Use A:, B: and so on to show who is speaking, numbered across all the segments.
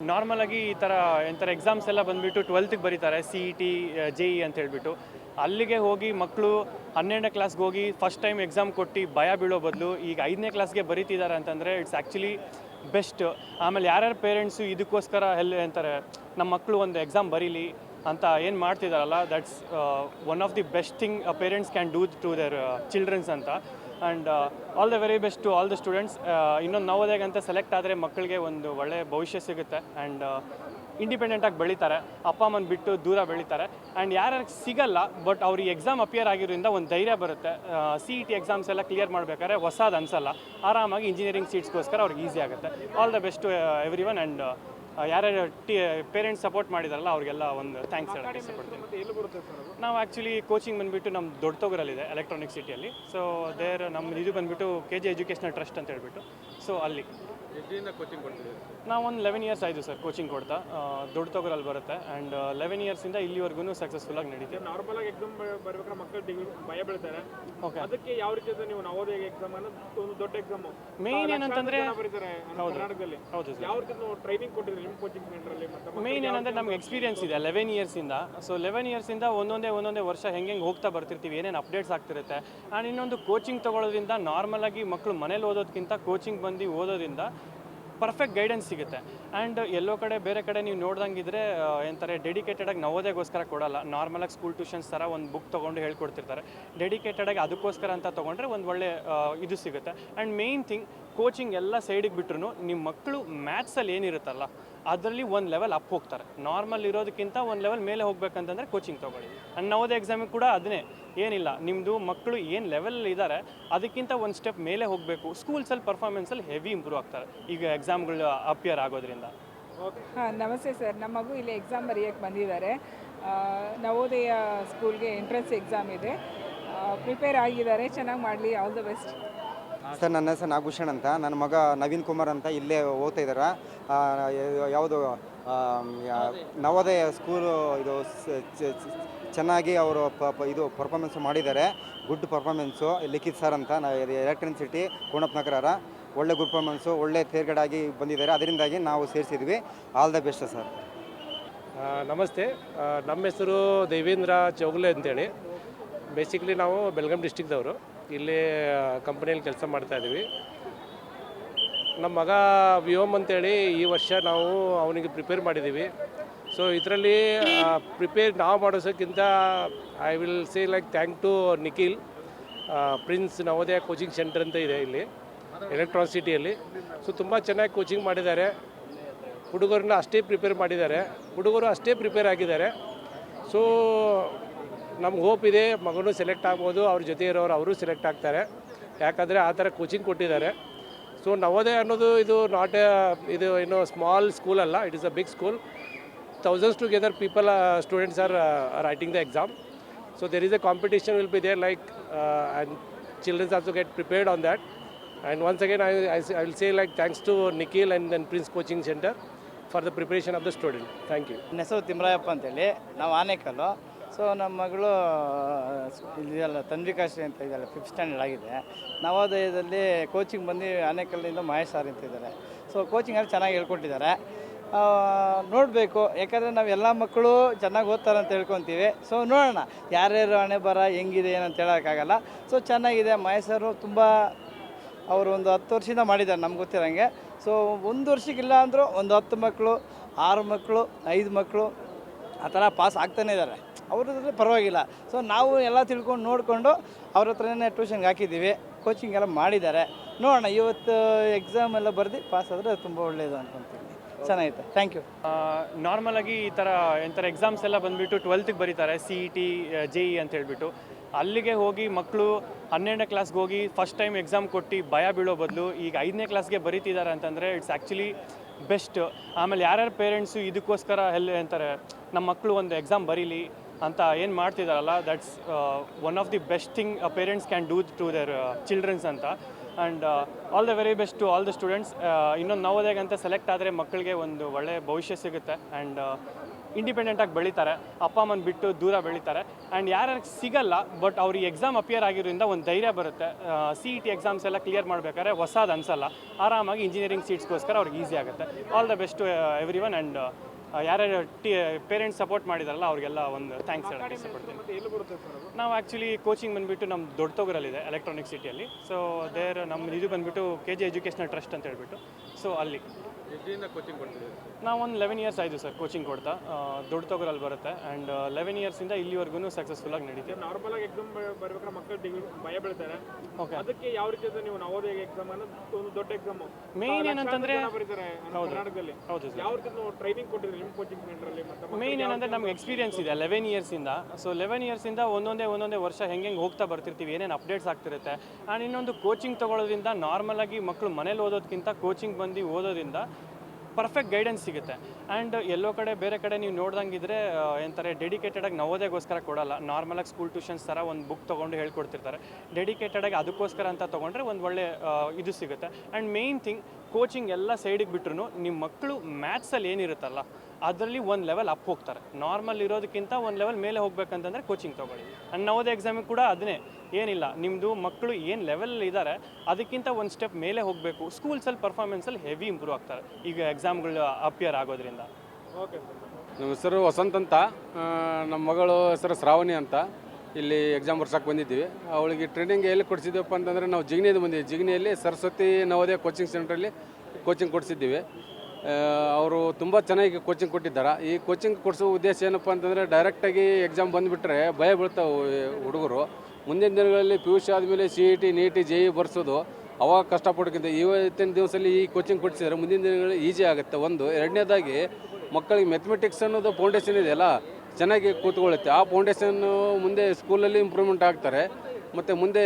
A: Normal ಆಗಿ ಈ ಥರ ಎಂಥರ ಎಕ್ಸಾಮ್ಸ್ ಎಲ್ಲ ಬಂದುಬಿಟ್ಟು ಟ್ವೆಲ್ತಿಗೆ ಬರೀತಾರೆ C E T J E ಅಂತ ಹೇಳ್ಬಿಟ್ಟು. ಅಲ್ಲಿಗೆ ಹೋಗಿ ಮಕ್ಕಳು ಹನ್ನೆರಡನೇ ಕ್ಲಾಸ್ಗೆ ಹೋಗಿ ಫಸ್ಟ್ ಟೈಮ್ ಎಕ್ಸಾಮ್ ಕೊಟ್ಟು ಭಯ ಬೀಳೋ ಬದಲು ಈಗ ಐದನೇ ಕ್ಲಾಸ್ಗೆ ಬರೀತಿದ್ದಾರೆ ಅಂತಂದರೆ ಇಟ್ಸ್ ಆ್ಯಕ್ಚುಲಿ ಬೆಸ್ಟ್ ಆಮೇಲೆ ಯಾರ್ಯಾರು ಪೇರೆಂಟ್ಸು ಇದಕ್ಕೋಸ್ಕರ ಎಲ್ಲ ಅಂತಾರೆ ನಮ್ಮ ಮಕ್ಕಳು ಒಂದು ಎಕ್ಸಾಮ್ ಬರೀಲಿ ಅಂತ ಏನು ಮಾಡ್ತಿದ್ದಾರಲ್ಲ that's one of the best thing parents can do to their childrens ಅಂತ. And all the very best to all the students ಇನ್ನೊಂದು ನವೋದಯ ಅಂತ ಸೆಲೆಕ್ಟ್ ಆದರೆ ಮಕ್ಕಳಿಗೆ ಒಂದು ಒಳ್ಳೆಯ ಭವಿಷ್ಯ ಸಿಗುತ್ತೆ. ಆ್ಯಂಡ್ ಇಂಡಿಪೆಂಡೆಂಟಾಗಿ ಬೆಳೀತಾರೆ. ಅಪ್ಪ, ಅಮ್ಮನ ಬಿಟ್ಟು ದೂರ ಬೆಳೀತಾರೆ. ಆ್ಯಂಡ್ ಯಾರ್ಯಾರಿಗೆ ಸಿಗಲ್ಲ ಬಟ್ ಅವ್ರಿಗೆ ಎಕ್ಸಾಮ್ ಅಪಿಯರ್ ಆಗಿರೋದ್ರಿಂದ ಒಂದು ಧೈರ್ಯ ಬರುತ್ತೆ. ಸಿ ಇ ಟಿ ಎಕ್ಸಾಮ್ಸ್ ಎಲ್ಲ ಕ್ಲಿಯರ್ ಮಾಡಬೇಕಾದ್ರೆ ಹೊಸದು ಅನಿಸಲ್ಲ. ಆರಾಮಾಗಿ ಇಂಜಿನಿಯರಿಂಗ್ ಸೀಟ್ಸ್ಗೋಸ್ಕರ ಅವ್ರಿಗೆ ಈಸಿ ಆಗುತ್ತೆ. All the best every one and ಯಾರ್ಯಾರು ಟಿ ಪೇರೆಂಟ್ಸ್ ಸಪೋರ್ಟ್ ಮಾಡಿದಾರಲ್ಲ ಅವ್ರಿಗೆಲ್ಲ ಒಂದು ಥ್ಯಾಂಕ್ಸ್ ಹೇಳಿ ಇಷ್ಟಪಡ್ತೀನಿ. ನಾವು ಆ್ಯಕ್ಚುಲಿ ಕೋಚಿಂಗ್ ಬಂದುಬಿಟ್ಟು ನಮ್ಮ ದೊಡ್ಡ ತೊಗರಲ್ಲಿದೆ ಎಲೆಕ್ಟ್ರಾನಿಕ್ ಸಿಟಿಯಲ್ಲಿ ಸೊ ದೇರ್ ನಮ್ಮ ಇದು ಬಂದುಬಿಟ್ಟು ಕೆ ಜಿ ಎಜುಕೇಷನಲ್ ಟ್ರಸ್ಟ್ ಅಂತ ಹೇಳ್ಬಿಟ್ಟು. ಸೊ ಅಲ್ಲಿ.
B: ಕೋಚಿಂಗ್
A: ನಾವು ಒಂದು ಲೆವೆನ್ ಇಯರ್ಸ್ ಆಯಿತು ಸರ್ ಕೋಚಿಂಗ್ ಕೊಡ್ತಾ. ದೊಡ್ಡ ತೊಗರಲ್ಲಿ ಬರುತ್ತೆ. ಆ್ಯಂಡ್ ಲೆವೆನ್ ಇಯರ್ಸಿಂದ ಇಲ್ಲಿವರೆಗೂ ಸಕ್ಸಸ್ಫುಲ್ ಆಗಿ ನಡೀತೀವಿ
B: ನಾರ್ಮಲ್ ಆಗಿ ಎಕ್ಸಾಮ್ ಬರ್ಬೇಕಾದ್ರೆ ಮಕ್ಕಳು ಡಿಗ್ರಿ ಭಯ ಬೀಳ್ತಾರೆ.
A: ಓಕೆ
B: ಅದಕ್ಕೆ ಯಾವ ರೀತಿ ನೀವು ನವೋದಯ ಎಕ್ಸಾಮ್ ಅನ್ನೋದು ಒಂದು ದೊಡ್ಡ ಎಕ್ಸಾಮ್
A: ಮೇನ್ ಏನಂತಂದ್ರೆ
B: ಕರ್ನಾಟಕದಲ್ಲಿ.
A: ಹೌದು ಸರ್
B: ಯಾವ ರೀತಿ ಟ್ರೈನಿಂಗ್ ಕೊಟ್ಟಿದ್ದೀರಿ
A: ಮೇನ್ ಏನಂದರೆ ನಮ್ಗೆ ಎಕ್ಸ್ಪೀರಿಯನ್ಸ್ ಇದೆ ಲೆವೆನ್ ಇಯರ್ಸಿಂದ ಸೊ ಲೆವೆನ್ ಇಯರ್ಸಿಂದ ಒಂದೊಂದೇ ಒಂದೊಂದೇ ವರ್ಷ ಹೆಂಗೆ ಹೆಂಗೆ ಹೋಗ್ತಾ ಬರ್ತಿರ್ತೀವಿ ಏನೇನು ಅಪ್ಡೇಟ್ಸ್ ಆಗ್ತಿರುತ್ತೆ. ಆ್ಯಂಡ್ ಇನ್ನೊಂದು ಕೋಚಿಂಗ್ ತಗೊಳ್ಳೋದ್ರಿಂದ ನಾರ್ಮಲ್ ಆಗಿ ಮಕ್ಕಳು ಮನೇಲಿ ಓದೋದಕ್ಕಿಂತ ಕೋಚಿಂಗ್ ಬಂದು ಓದೋದ್ರಿಂದ ಪರ್ಫೆಕ್ಟ್ ಗೈಡೆನ್ಸ್ ಸಿಗುತ್ತೆ. ಆ್ಯಂಡ್ ಎಲ್ಲೋ ಕಡೆ ಬೇರೆ ಕಡೆ ನೀವು ನೋಡ್ದಂಗಿದ್ರೆ ಏನಂತಾರೆ ಡೆಡಿಕೇಟೆಡಾಗಿ ನವೋದಯಗೋಸ್ಕರ ಕೊಡಲ್ಲ. ನಾರ್ಮಲಾಗಿ ಸ್ಕೂಲ್ ಟ್ಯೂಷನ್ಸ್ ಥರ ಒಂದು ಬುಕ್ ತೊಗೊಂಡು ಹೇಳ್ಕೊಡ್ತಿರ್ತಾರೆ. ಡೆಡಿಕೇಟೆಡಾಗಿ ಅದಕ್ಕೋಸ್ಕರ ಅಂತ ತೊಗೊಂಡ್ರೆ ಒಂದು ಒಳ್ಳೆ ಇದು ಸಿಗುತ್ತೆ. ಆ್ಯಂಡ್ ಮೇಯ್ನ್ ಥಿಂಗ್ ಕೋಚಿಂಗ್ ಎಲ್ಲ ಸೈಡಿಗೆ ಬಿಟ್ರು ನಿಮ್ಮ ಮಕ್ಕಳು ಮ್ಯಾಥ್ಸಲ್ಲಿ ಏನಿರುತ್ತಲ್ಲ ಅದರಲ್ಲಿ ಒಂದು ಲೆವೆಲ್ ಅಪ್ ಹೋಗ್ತಾರೆ. ನಾರ್ಮಲ್ ಇರೋದಕ್ಕಿಂತ ಒಂದು ಲೆವೆಲ್ ಮೇಲೆ ಹೋಗ್ಬೇಕಂತಂದರೆ ಕೋಚಿಂಗ್ ತೊಗೊಳ್ಳಿ. ಆ್ಯಂಡ್ ನವೋದಯ ಎಕ್ಸಾಮಿಗೆ ಕೂಡ ಅದನ್ನೇ ಏನಿಲ್ಲ ನಿಮ್ಮದು ಮಕ್ಕಳು ಏನು ಲೆವೆಲ್ ಇದ್ದಾರೆ ಅದಕ್ಕಿಂತ ಒಂದು ಸ್ಟೆಪ್ ಮೇಲೆ ಹೋಗಬೇಕು. ಸ್ಕೂಲ್ಸಲ್ಲಿ ಪರ್ಫಾರ್ಮೆನ್ಸಲ್ಲಿ ಹೆವಿ ಇಂಪ್ರೂವ್ ಆಗ್ತಾರೆ. ಈಗ ಎಕ್ಸಾಮ್ಗಳು ಅಪಿಯರ್ ಆಗೋದ್ರಿಂದ.
C: ಹಾಂ, ನಮಸ್ತೆ ಸರ್ ನಮ್ಮ ಮಗು ಇಲ್ಲಿ ಎಕ್ಸಾಮ್ ಬರೆಯೋಕ್ಕೆ ಬಂದಿದ್ದಾರೆ. ನವೋದಯ ಸ್ಕೂಲ್ಗೆ ಎಂಟ್ರೆನ್ಸ್ ಎಕ್ಸಾಮ್ ಇದೆ. ಪ್ರಿಪೇರ್ ಆಗಿದ್ದಾರೆ. ಚೆನ್ನಾಗಿ ಮಾಡಲಿ. ಆಲ್ ದ ಬೆಸ್ಟ್
D: ಸರ್, ನನ್ನ ಹೆಸರು ನಾಗಭೂಷಣ್ ಅಂತ. ನನ್ನ ಮಗ ನವೀನ್ ಕುಮಾರ್ ಅಂತ ಇಲ್ಲೇ ಓದ್ತಾ ಇದ್ದಾರೆ ಯಾವುದು ನವೋದಯ ಸ್ಕೂಲು ಇದು ಚೆನ್ನಾಗಿ ಅವರು ಇದು ಪರ್ಫಾರ್ಮೆನ್ಸ್ ಮಾಡಿದ್ದಾರೆ. ಗುಡ್ ಪರ್ಫಾರ್ಮೆನ್ಸು ಲಿಖಿತ್ ಸರ್ ಅಂತ. ನಾವು ಎಲೆಕ್ಟ್ರಾನಿಕ್ ಸಿಟಿ ಕೋಣಪ್ ನಗರ ಒಳ್ಳೆ ಗುಡ್ ಪರ್ಫಾರ್ಮೆನ್ಸು ಒಳ್ಳೆ ತೇರ್ಗಡಾಗಿ ಬಂದಿದ್ದಾರೆ. ಅದರಿಂದಾಗಿ ನಾವು ಸೇರಿಸಿದ್ವಿ. ಆಲ್ ದ ಬೆಸ್ಟ್ ಸರ್
E: ನಮಸ್ತೆ. ನಮ್ಮ ಹೆಸರು ದೇವೇಂದ್ರ ಚೌಗ್ಲೆ ಅಂತೇಳಿ. ಬೇಸಿಕಲಿ ನಾವು ಬೆಳಗಾಂ ಡಿಸ್ಟಿಕ್ದವರು ಇಲ್ಲಿ ಕಂಪ್ನಿಯಲ್ಲಿ ಕೆಲಸ ಮಾಡ್ತಾ ಇದ್ದೀವಿ. ನಮ್ಮ ಮಗ ವ್ಯೋಮ್ ಅಂತೇಳಿ ಈ ವರ್ಷ ನಾವು ಅವನಿಗೆ ಪ್ರಿಪೇರ್ ಮಾಡಿದ್ದೀವಿ. ಸೊ ಇದರಲ್ಲಿ ಪ್ರಿಪೇರ್ ನಾವು ಮಾಡೋಸೋಕ್ಕಿಂತ I will say like thank to Nikhil Prince Navodaya coaching centre ಅಂತ ಇದೆ ಇಲ್ಲಿ ಎಲೆಕ್ಟ್ರಾನ್ ಸಿಟಿಯಲ್ಲಿ ಸೊ ತುಂಬ ಚೆನ್ನಾಗಿ ಕೋಚಿಂಗ್ ಮಾಡಿದ್ದಾರೆ. ಹುಡುಗರನ್ನ ಅಷ್ಟೇ ಪ್ರಿಪೇರ್ ಮಾಡಿದ್ದಾರೆ. ಹುಡುಗರು ಅಷ್ಟೇ ಪ್ರಿಪೇರ್ ಆಗಿದ್ದಾರೆ. ಸೊ ನಮ್ಗೆ ಹೋಪ್ ಇದೆ, ಮಗನೂ ಸೆಲೆಕ್ಟ್ ಆಗ್ಬೋದು, ಅವ್ರ ಜೊತೆ ಇರೋರು ಅವರು ಸೆಲೆಕ್ಟ್ ಆಗ್ತಾರೆ. ಯಾಕಂದರೆ ಆ ಥರ ಕೋಚಿಂಗ್ ಕೊಟ್ಟಿದ್ದಾರೆ. ಸೊ ನವೋದಯ ಅನ್ನೋದು ಇದು ನಾಟ್ ಎ ಇದು ಇನ್ನು ಸ್ಮಾಲ್ ಸ್ಕೂಲ್ ಅಲ್ಲ it is a big school thousands together people students are writing the exam so there is a competition will be there like and childrens also get prepared on that and once again I I will say like thanks to Nikhil and then Prince coaching centre for the preparation of the student thank
F: you ನೆಸರು Thimrayappa ಅಂತೇಳಿ. ನಾವು Anekal. So ನಮ್ಮ ಮಗಳು ಇದೆಯಲ್ಲ ತನ್ವಿಕಾಶ್ರೀ ಅಂತ ಇದೆಯಲ್ಲ fifth standard ಆಗಿದೆ. ನವೋದಯದಲ್ಲಿ coaching ಬಂದು ಆನೇಕಲ್ಲಿಂದ Mahesh sir ಅಂತ ಇದ್ದಾರೆ. ಸೊ ಕೋಚಿಂಗ್ ಅಲ್ಲಿ ಚೆನ್ನಾಗಿ ಹೇಳ್ಕೊಟ್ಟಿದ್ದಾರೆ. ನೋಡಬೇಕು, ಯಾಕಂದರೆ ನಾವು ಎಲ್ಲ ಮಕ್ಕಳು ಚೆನ್ನಾಗಿ ಓದ್ತಾರೆ ಅಂತ ಹೇಳ್ಕೊತೀವಿ. ಸೊ ನೋಡೋಣ, ಯಾರ್ಯಾರು ಹಣೆ ಬರ, ಹೆಂಗಿದೆ ಏನಂತ ಹೇಳೋಕ್ಕಾಗಲ್ಲ. ಸೊ ಚೆನ್ನಾಗಿದೆ ಮಹೇಶರು ತುಂಬ, ಅವರು ಒಂದು ಹತ್ತು ವರ್ಷದಿಂದ ಮಾಡಿದ್ದಾರೆ, ನಮ್ಗೆ ಗೊತ್ತಿರೋಂಗೆ. ಸೊ ಒಂದು ವರ್ಷಕ್ಕಿಲ್ಲ ಅಂದರೂ ಒಂದು ಹತ್ತು ಮಕ್ಕಳು, ಆರು ಮಕ್ಕಳು, ಐದು ಮಕ್ಕಳು, ಆ ಥರ ಪಾಸ್ ಆಗ್ತಾನೆ ಇದ್ದಾರೆ. ಅವ್ರದ್ರಲ್ಲಿ ಪರವಾಗಿಲ್ಲ. ಸೊ ನಾವು ಎಲ್ಲ ತಿಳ್ಕೊಂಡು ನೋಡಿಕೊಂಡು ಅವ್ರ ಹತ್ರನೇ ಟ್ಯೂಷನ್ಗೆ ಹಾಕಿದ್ದೀವಿ. ಕೋಚಿಂಗ್ ಎಲ್ಲ ಮಾಡಿದ್ದಾರೆ. ನೋಡೋಣ, ಇವತ್ತು ಎಕ್ಸಾಮ್ ಎಲ್ಲ ಬರೆದು ಪಾಸ್ ಆದರೆ ತುಂಬ ಒಳ್ಳೆಯದು ಅನ್ಕೊಂತೀನಿ. ಚೆನ್ನಾಗಿತ್ತು ಥ್ಯಾಂಕ್ ಯು
A: ನಾರ್ಮಲಾಗಿ ಈ ಥರ ಎಂಥರ ಎಕ್ಸಾಮ್ಸ್ ಎಲ್ಲ ಬಂದುಬಿಟ್ಟು ಟ್ವೆಲ್ತಿಗೆ ಬರೀತಾರೆ C E T J E ಅಂತ ಹೇಳಿಬಿಟ್ಟು. ಅಲ್ಲಿಗೆ ಹೋಗಿ ಮಕ್ಕಳು ಹನ್ನೆರಡನೇ ಕ್ಲಾಸ್ಗೆ ಹೋಗಿ ಫಸ್ಟ್ ಟೈಮ್ ಎಕ್ಸಾಮ್ ಕೊಟ್ಟು ಭಯ ಬೀಳೋ ಬದಲು ಈಗ ಐದನೇ ಕ್ಲಾಸ್ಗೆ ಬರೀತಿದ್ದಾರೆ ಅಂತಂದರೆ ಇಟ್ಸ್ ಆ್ಯಕ್ಚುಲಿ ಬೆಸ್ಟ್ ಆಮೇಲೆ ಯಾರ್ಯಾರ ಪೇರೆಂಟ್ಸು ಇದಕ್ಕೋಸ್ಕರ ಎಲ್ಲಿ ಅಂತಾರೆ ನಮ್ಮ ಮಕ್ಕಳು ಒಂದು ಎಕ್ಸಾಮ್ ಬರೀಲಿ ಅಂತ ಏನು ಮಾಡ್ತಿದ್ದಾರಲ್ಲ that's one of the best thing parents can do to their childrens ಅಂತ. And all the very best to all the students ಇನ್ನೊಂದು ನವೋದಯ ಅಂತ ಸೆಲೆಕ್ಟ್ ಆದರೆ ಮಕ್ಕಳಿಗೆ ಒಂದು ಒಳ್ಳೆ ಭವಿಷ್ಯ ಸಿಗುತ್ತೆ. ಆ್ಯಂಡ್ ಇಂಡಿಪೆಂಡೆಂಟಾಗಿ ಬೆಳೀತಾರೆ. ಅಪ್ಪ ಅಮ್ಮನ ಬಿಟ್ಟು ದೂರ ಬೆಳೀತಾರೆ. ಆ್ಯಂಡ್ ಯಾರು ಸಿಗಲ್ಲ ಬಟ್ ಅವ್ರಿಗೆ ಎಕ್ಸಾಮ್ ಅಪಿಯರ್ ಆಗಿರೋದ್ರಿಂದ ಒಂದು ಧೈರ್ಯ ಬರುತ್ತೆ. ಸಿ ಇ ಟಿ ಎಕ್ಸಾಮ್ಸ್ ಎಲ್ಲ ಕ್ಲಿಯರ್ ಮಾಡಬೇಕಾದ್ರೆ ಹೊಸದು ಅನಿಸಲ್ಲ. ಆರಾಮಾಗಿ ಇಂಜಿನಿಯರಿಂಗ್ ಸೀಟ್ಸ್ಗೋಸ್ಕರ ಅವ್ರಿಗೆ ಈಸಿ ಆಗುತ್ತೆ. All the best every one and ಯಾರ್ಯಾರು ಟಿ ಪೇರೆಂಟ್ಸ್ ಸಪೋರ್ಟ್ ಮಾಡಿದಾರಲ್ಲ, ಅವ್ರಿಗೆಲ್ಲ ಒಂದು ಥ್ಯಾಂಕ್ಸ್ ಹೇಳಕ್ಕೆ ನಾವು ಆ್ಯಕ್ಚುಲಿ ಕೋಚಿಂಗ್ ಬಂದುಬಿಟ್ಟು ನಮ್ಮ ದೊಡ್ಡ ತೊಗರಲ್ಲಿದೆ ಎಲೆಕ್ಟ್ರಾನಿಕ್ ಸಿಟಿಯಲ್ಲಿ ಸೊ ದೇರ್ ನಮ್ಮ ಇದು ಬಂದುಬಿಟ್ಟು ಕೆ ಜಿ ಎಜುಕೇಷನಲ್ ಟ್ರಸ್ಟ್ ಅಂತ ಹೇಳ್ಬಿಟ್ಟು. ಸೊ ಅಲ್ಲಿ. ನಾವು ಒಂದು ಲೆವೆನ್ ಇಯರ್ಸ್ ಆಯಿತು ಸರ್ ಕೋಚಿಂಗ್ ಕೊಡ್ತಾ. ದೊಡ್ಡ ತೊಗರಲ್ಲಿ ಬರುತ್ತೆ. ಆ್ಯಂಡ್ ಲೆವೆನ್ ಇಯರ್ಸಿಂದ ಇಲ್ಲಿವರೆಗೂ ಸಕ್ಸಸ್ಫುಲ್ಲಾಗಿ ನಡೀತೀವಿ
B: ನಾರ್ಮಲ್ ಆಗಿ ಎಕ್ಸಾಮ್ ಬರ್ಬೇಕಾದ್ರೆ ಮಕ್ಕಳು ಡಿಗ್ರಿ ಭಯ ಬೀಳ್ತಾರೆ.
A: ಓಕೆ
B: ಅದಕ್ಕೆ ಯಾವ ರೀತಿ ನೀವು ನವೋದಯ ಎಕ್ಸಾಮ್ ಅನ್ನೋದು ಒಂದು ದೊಡ್ಡ ಎಕ್ಸಾಮ್
A: ಮೇನ್ ಏನಂತಂದರೆ
B: ಕರ್ನಾಟಕದಲ್ಲಿ.
A: ಹೌದು ಸರ್.
B: ಯಾವ ರೀತಿ ನೀವು ಟ್ರೈನಿಂಗ್ ಕೊಟ್ಟಿದ್ರಿ ನಿಮ್ಮ ಕೋಚಿಂಗ್ ಸೆಂಟ್ರಲ್ಲಿ ಮತ್ತೆ
A: ಮೇನ್ ಏನಂದರೆ ನಮ್ಗೆ ಎಕ್ಸ್ಪೀರಿಯನ್ಸ್ ಇದೆ ಲೆವೆನ್ ಇಯರ್ಸಿಂದ ಸೊ ಲೆವೆನ್ ಇಯರ್ಸಿಂದ ಒಂದೊಂದೇ ಒಂದೊಂದೇ ವರ್ಷ ಹೆಂಗೆ ಹೆಂಗೆ ಹೋಗ್ತಾ ಬರ್ತಿರ್ತೀವಿ ಏನೇನು ಅಪ್ಡೇಟ್ಸ್ ಆಗ್ತಿರುತ್ತೆ. ಆ್ಯಂಡ್ ಇನ್ನೊಂದು ಕೋಚಿಂಗ್ ತೊಗೊಳೋದ್ರಿಂದ ನಾರ್ಮಲಾಗಿ ಮಕ್ಕಳು ಮನೇಲಿ ಓದೋದಕ್ಕಿಂತ ಕೋಚಿಂಗ್ ಬಂದು ಓದೋದ್ರಿಂದ ಪರ್ಫೆಕ್ಟ್ ಗೈಡೆನ್ಸ್ ಸಿಗುತ್ತೆ. ಆ್ಯಂಡ್ ಎಲ್ಲೋ ಕಡೆ ಬೇರೆ ಕಡೆ ನೀವು ನೋಡ್ದಂಗಿದ್ರೆ ಏನಂತಾರೆ ಡೆಡಿಕೇಟೆಡಾಗಿ ನವೋದಯಗೋಸ್ಕರ ಕೊಡಲ್ಲ. ನಾರ್ಮಲಾಗಿ ಸ್ಕೂಲ್ ಟ್ಯೂಷನ್ಸ್ ಥರ ಒಂದು ಬುಕ್ ತೊಗೊಂಡು ಹೇಳ್ಕೊಡ್ತಿರ್ತಾರೆ. ಡೆಡಿಕೇಟೆಡಾಗಿ ಅದಕ್ಕೋಸ್ಕರ ಅಂತ ತೊಗೊಂಡ್ರೆ ಒಂದು ಒಳ್ಳೆ ಇದು ಸಿಗುತ್ತೆ. ಆ್ಯಂಡ್ ಮೇಯ್ನ್ ಥಿಂಗ್ ಕೋಚಿಂಗ್ ಎಲ್ಲ ಸೈಡಿಗೆ ಬಿಟ್ರು ನಿಮ್ಮ ಮಕ್ಕಳು ಮ್ಯಾಥ್ಸಲ್ಲಿ ಏನಿರುತ್ತಲ್ಲ ಅದರಲ್ಲಿ ಒಂದು ಲೆವೆಲ್ ಅಪ್ ಹೋಗ್ತಾರೆ. ನಾರ್ಮಲ್ ಇರೋದಕ್ಕಿಂತ ಒಂದು ಲೆವೆಲ್ ಮೇಲೆ ಹೋಗ್ಬೇಕಂತಂದರೆ ಕೋಚಿಂಗ್ ತೊಗೊಳ್ಳಿ. ಆ್ಯಂಡ್ ನವೋದಯ ಎಕ್ಸಾಮಿಗೆ ಕೂಡ ಅದನ್ನೇ ಏನಿಲ್ಲ ನಿಮ್ಮದು ಮಕ್ಕಳು ಏನು ಲೆವೆಲ್ ಇದ್ದಾರೆ ಅದಕ್ಕಿಂತ ಒಂದು ಸ್ಟೆಪ್ ಮೇಲೆ ಹೋಗಬೇಕು. ಸ್ಕೂಲ್ಸಲ್ಲಿ ಪರ್ಫಾರ್ಮೆನ್ಸಲ್ಲಿ ಹೆವಿ ಇಂಪ್ರೂವ್ ಆಗ್ತಾರೆ ಈಗ ಎಕ್ಸಾಮ್ಗಳು ಅಪಿಯರ್ ಆಗೋದ್ರಿಂದ.
B: ಓಕೆ ಸರ್
G: ನಮ್ಮ ಹೆಸರು ವಸಂತ್ ಅಂತ. ನಮ್ಮ ಮಗಳು ಹೆಸರು ಶ್ರಾವಣಿ ಅಂತ. ಇಲ್ಲಿ ಎಕ್ಸಾಮ್ ಬರ್ಸಕ್ಕೆ ಬಂದಿದ್ದೀವಿ. ಅವಳಿಗೆ ಟ್ರೈನಿಂಗ್ ಎಲ್ಲಿ ಕೊಡಿಸಿದ್ದೀವಪ್ಪ ಅಂತಂದರೆ ನಾವು ಜಿಗ್ನಿಯಿಂದ ಬಂದಿದ್ದೀವಿ. ಜಿಗ್ನಿಯಲ್ಲಿ ಸರಸ್ವತಿ ನವೋದಯ ಕೋಚಿಂಗ್ ಸೆಂಟ್ರಲ್ಲಿ ಕೋಚಿಂಗ್ ಕೊಡಿಸಿದ್ದೀವಿ. ಅವರು ತುಂಬ ಚೆನ್ನಾಗಿ ಕೋಚಿಂಗ್ ಕೊಟ್ಟಿದ್ದಾರೆ? ಈ ಕೋಚಿಂಗ್ ಕೊಡಿಸೋ ಉದ್ದೇಶ ಏನಪ್ಪ ಅಂತಂದರೆ ಡೈರೆಕ್ಟಾಗಿ ಎಕ್ಸಾಮ್ ಬಂದುಬಿಟ್ರೆ ಭಯ ಬೀಳ್ತಾವೆ ಹುಡುಗರು. ಮುಂದಿನ ದಿನಗಳಲ್ಲಿ ಪಿ ಯು ಸಿ ಆದಮೇಲೆ C E T NEET J E ಬರ್ಸೋದು ಅವಾಗ ಕಷ್ಟಪಡೋಕ್ಕಿಂತ ಇವತ್ತಿನ ದಿವಸದಲ್ಲಿ ಈ ಕೋಚಿಂಗ್ ಕೊಡಿಸಿದ್ರೆ ಮುಂದಿನ ದಿನಗಳಲ್ಲಿ ಈಸಿ ಆಗುತ್ತೆ. ಒಂದು. ಎರಡನೇದಾಗಿ ಮಕ್ಕಳಿಗೆ ಮೆಥಮೆಟಿಕ್ಸ್ ಅನ್ನೋದು ಫೌಂಡೇಶನ್ ಇದೆಯಲ್ಲ ಚೆನ್ನಾಗಿ ಕೂತ್ಕೊಳ್ಳುತ್ತೆ. ಆ ಫೌಂಡೇಶನ್ನು ಮುಂದೆ ಸ್ಕೂಲಲ್ಲಿ ಇಂಪ್ರೂವ್ಮೆಂಟ್ ಆಗ್ತಾರೆ. ಮತ್ತು ಮುಂದೆ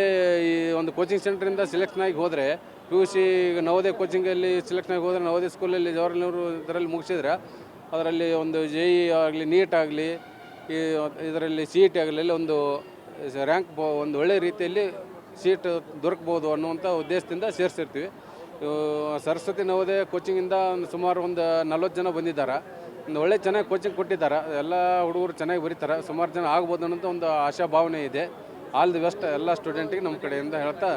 G: ಈ ಒಂದು ಕೋಚಿಂಗ್ ಸೆಂಟ್ರಿಂದ ಸೆಲೆಕ್ಷನ್ ಆಗಿ ಹೋದರೆ ಪಿ ಯು ಸಿ ನವೋದಯ ಕೋಚಿಂಗಲ್ಲಿ ಸೆಲೆಕ್ಷನ್ ಆಗಿ ಹೋದರೆ ನವೋದಯ ಸ್ಕೂಲಲ್ಲಿ ಜವಾಹರ್ಲಾಲ್ ನೆಹರು ಇದರಲ್ಲಿ ಮುಗಿಸಿದ್ರೆ ಅದರಲ್ಲಿ ಒಂದು ಜೆ ಇ ಆಗಲಿ ನೀಟ್ ಆಗಲಿ, ಈ ಇದರಲ್ಲಿ ಸಿ ಇ ಟಿ ಆಗಲಿ ಒಂದು ರ್ಯಾಂಕ್ ಒಂದು ಒಳ್ಳೆಯ ರೀತಿಯಲ್ಲಿ ಸೀಟ್ ದೊರಕ್ಬೋದು ಅನ್ನುವಂಥ ಉದ್ದೇಶದಿಂದ ಸೇರಿಸಿರ್ತೀವಿ. ಸರಸ್ವತಿ ನವೋದಯ ಕೋಚಿಂಗಿಂದ ಒಂದು ಸುಮಾರು ಒಂದು ನಲ್ವತ್ತು ಜನ ಬಂದಿದ್ದಾರೆ. ಒಂದು ಒಳ್ಳೆ ಚೆನ್ನಾಗಿ ಕೋಚಿಂಗ್ ಕೊಟ್ಟಿದ್ದಾರೆ. ಎಲ್ಲ ಹುಡುಗರು ಚೆನ್ನಾಗಿ ಬರೀತಾರೆ. ಸುಮಾರು ಜನ ಆಗ್ಬೋದು ಅನ್ನೋಂಥ ಒಂದು ಆಶಾಭಾವನೆ ಇದೆ. ಆಲ್ ದಿ ಬೆಸ್ಟ್ ಎಲ್ಲ ಸ್ಟೂಡೆಂಟಿಗೆ ನಮ್ಮ ಕಡೆಯಿಂದ ಹೇಳ್ತಾ